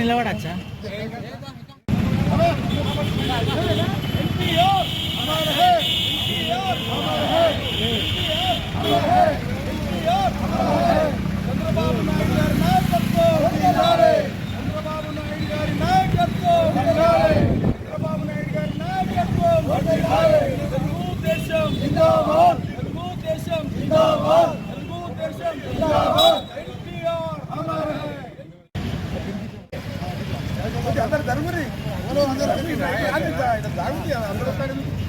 నిలబడచ్చా? చంద్రబాబు 안 됐다. 나온 게안 들었다는.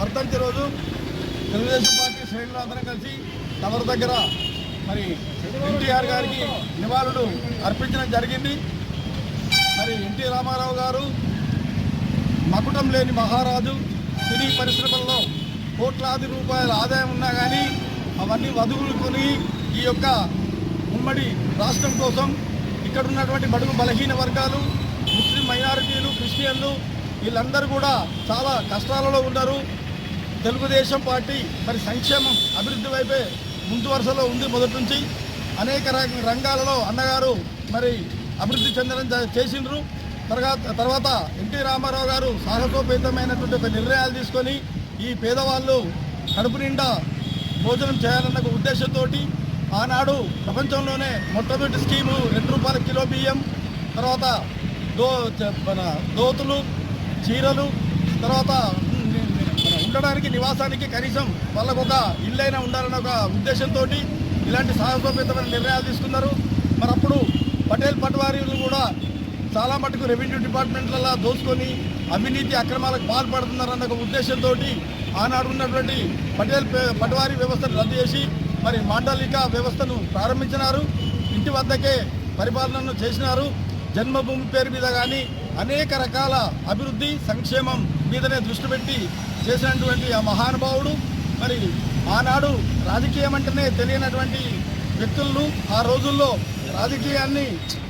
వర్ధంతి రోజు. తెలుగుదేశం పార్టీ శ్రేణులు అందరం కలిసి తమరి దగ్గర మరి ఎన్టీఆర్ గారికి నివాళులు అర్పించడం జరిగింది. మరి ఎన్టీ రామారావు గారు మకుటం లేని మహారాజు సినీ పరిశ్రమల్లో కోట్లాది రూపాయల ఆదాయం ఉన్నా కానీ అవన్నీ వధువులు కొని ఈ యొక్క ఉమ్మడి రాష్ట్రం కోసం ఇక్కడ ఉన్నటువంటి బడుగు బలహీన వర్గాలు ముస్లిం మైనారిటీలు క్రిస్టియన్లు వీళ్ళందరూ కూడా చాలా కష్టాలలో ఉన్నారు. తెలుగుదేశం పార్టీ మరి సంక్షేమం అభివృద్ధి వైపే ముందు వరుసలో ఉంది మొదటి నుంచి. అనేక రంగాలలో అన్నగారు మరి అభివృద్ధి చెందడం జ- చేసిండ్రు. తర్వాత తర్వాత ఎన్టీ రామారావు గారు సాహసోపేతమైనటువంటి ఒక నిర్ణయాలు తీసుకొని ఈ పేదవాళ్ళు కడుపు నిండా భోజనం చేయాలన్న ఒక ఉద్దేశంతో ఆనాడు ప్రపంచంలోనే మొట్టమొదటి స్కీము రెండు రూపాయల కిలో బియ్యం తర్వాత దో మన దోతులు చీరలు తర్వాత ఉండడానికి నివాసానికి కనీసం వాళ్ళకు ఒక ఇల్లైనా ఉండాలన్న ఒక ఉద్దేశంతో ఇలాంటి సాహసోపేతమైన నిర్ణయాలు తీసుకున్నారు. మరి అప్పుడు పటేల్ పట్వారీలు కూడా చాలా మటుకు రెవెన్యూ డిపార్ట్మెంట్లలో దోసుకొని అవినీతి అక్రమాలకు పాల్పడుతున్నారన్న ఒక ఉద్దేశంతో ఆనాడు ఉన్నటువంటి పటేల్ పటవారీ వ్యవస్థను రద్దు చేసి మరి మాండలిక వ్యవస్థను ప్రారంభించినారు. ఇంటి వద్దకే పరిపాలనను చేసినారు. జన్మభూమి పేరు మీద కానీ అనేక రకాల అభివృద్ధి సంక్షేమం మీదనే దృష్టి పెట్టి చేసినటువంటి ఆ మహానుభావుడు మరి ఆనాడు రాజకీయం అంటేనే తెలియనటువంటి వ్యక్తులను ఆ రోజుల్లో రాజకీయాన్ని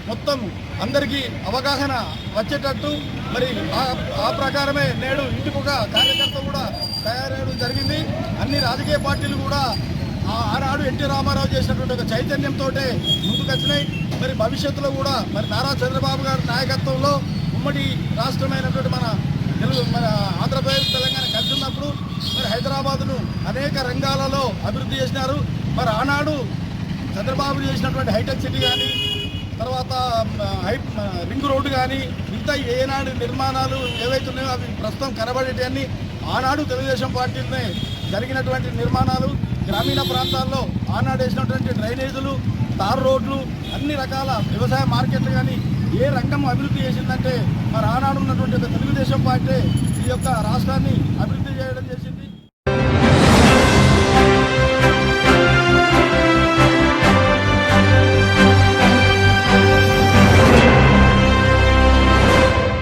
మొత్తం అందరికీ అవగాహన వచ్చేటట్టు మరి ఆ- ప్రకారమే నేడు ఇంటికొక కార్యకర్త కూడా తయారయ్యడం జరిగింది. అన్ని రాజకీయ పార్టీలు కూడా ఆనాడు ఎన్టీ రామారావు చేసినటువంటి ఒక చైతన్యంతో ముందుకొచ్చినాయి. మరి భవిష్యత్తులో కూడా మరి నారా చంద్రబాబు గారి నాయకత్వంలో ఉమ్మడి రాష్ట్రమైనటువంటి మన తెలుగు మన ఆంధ్రప్రదేశ్ తెలంగాణ ఉన్నప్పుడు మరి హైదరాబాద్ను అనేక రంగాలలో అభివృద్ధి చేసినారు. మరి ఆనాడు చంద్రబాబు చేసినటువంటి హైటెక్ సిటీ కానీ తర్వాత హై రింగ్ రోడ్డు కానీ మిగతా ఏనాడు నిర్మాణాలు ఏవైతే ఉన్నాయో అవి ప్రస్తుతం కనబడేటివన్నీ ఆనాడు తెలుగుదేశం పార్టీలోనే జరిగినటువంటి నిర్మాణాలు. గ్రామీణ ప్రాంతాల్లో ఆనాడు వేసినటువంటి డ్రైనేజీలు తార్ రోడ్లు అన్ని రకాల వ్యవసాయ మార్కెట్లు కానీ ఏ రంగం అభివృద్ధి చేసిందంటే మరి ఆనాడు ఉన్నటువంటి తెలుగుదేశం పార్టీ ఈ యొక్క రాష్ట్రాన్ని అభివృద్ధి చేయడం చేసి